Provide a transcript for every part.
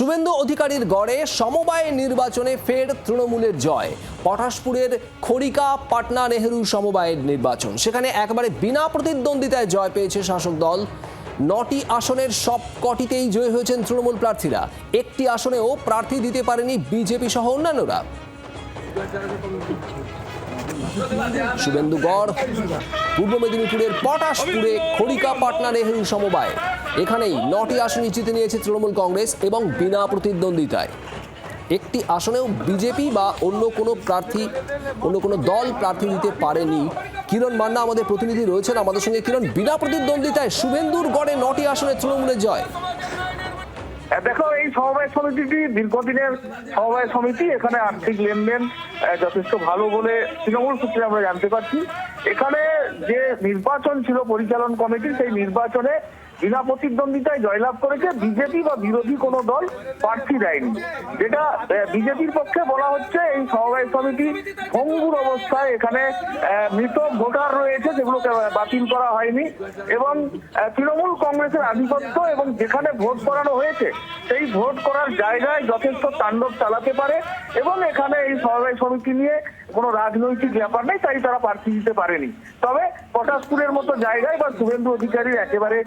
শুভেন্দু অধিকারীর গড়ে সমবায় নির্বাচনে ফের তৃণমূলের জয়। পটাশপুরের খড়িকা পাটনা নেহেরু সমবায়ের নির্বাচন। সেখানে একেবারে বিনা প্রতিদ্বন্দ্বিতায় জয় পেয়েছে শাসক দল। নটি আসনের সব কটিতেই জয় হয়েছেন তৃণমূল প্রার্থীরা। একটি আসনেও প্রার্থী দিতে পারেনি বিজেপি সহ অন্যান্যরা। শুভেন্দু গড়, পূর্ব মেদিনীপুরের পটাশপুরে খড়িকা পাটনা নেহেরু সমবায়। এখানেই নটি আসন জিতে নিয়েছে তৃণমূল কংগ্রেস এবং বিনা প্রতিদ্বন্দ্বিতায়। একটি আসনেও বিজেপি বা অন্য কোনো প্রার্থী, অন্য কোনো দল প্রার্থী দিতে পারেনি। কিরণ মান্না আমাদের প্রতিনিধি রয়েছেন আমাদের সঙ্গে। কিরণ, বিনা প্রতিদ্বন্দ্বিতায় শুভেন্দুর গড়ে নটি আসনে তৃণমূলের জয়। দেখো, এই সমবায় সমিতিটি দীর্ঘদিনের সমবায় সমিতি। এখানে আর্থিক লেনদেন যথেষ্ট ভালো বলে তৃণমূল সূত্রে আমরা জানতে পারছি। এখানে যে নির্বাচন ছিল পরিচালন কমিটি, সেই নির্বাচনে বিনা প্রতিদ্বন্দ্বিতায় জয়লাভ করেছে বিজেপি বা বিরোধী কোনো দল প্রার্থী দেয়নি। যেটা বিজেপির পক্ষে বলা হচ্ছে এই সমবায় সমিতি ভঙ্গুর অবস্থায় এখানে মৃত ভোটার রয়েছে যেগুলোকে বাতিল করা হয়নি এবং তৃণমূল কংগ্রেসের আধিপত্য এবং যেখানে ভোট করানো হয়েছে সেই ভোট করার জায়গায় যথেষ্ট তাণ্ডব চালাতে পারে এবং এখানে এই সমবায় সমিতি নিয়ে কোনো রাজনৈতিক ব্যাপার নেই, তাই তারা প্রার্থী দিতে পারেনি। তবে পটাশপুরের মতো জায়গায় বা শুভেন্দু অধিকারীর একেবারে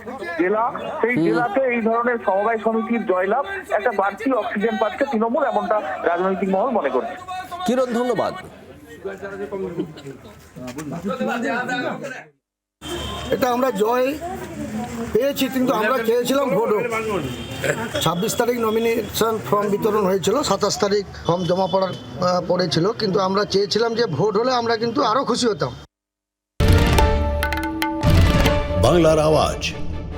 জেলা সেই জেলাতে এই ধরনের সমবায় সমিতির জয়লাভ একটা বাড়তি অক্সিজেন পাচ্ছে তৃণমূল এমনটা রাজনৈতিক মহল মনে করছে। কিরণ ধন্যবাদ। এটা আমরা জয় পেয়েছি কিন্তু আমরা চেয়েছিলাম ভোটও। ছাব্বিশ তারিখ নমিনেশন ফর্ম বিতরণ হয়েছিল সাতাশ তারিখ ফর্ম জমা পড়ার পড়েছিল কিন্তু আমরা চেয়েছিলাম যে ভোট হলে আমরা কিন্তু আরও খুশি হতাম। বাংলার আওয়াজ।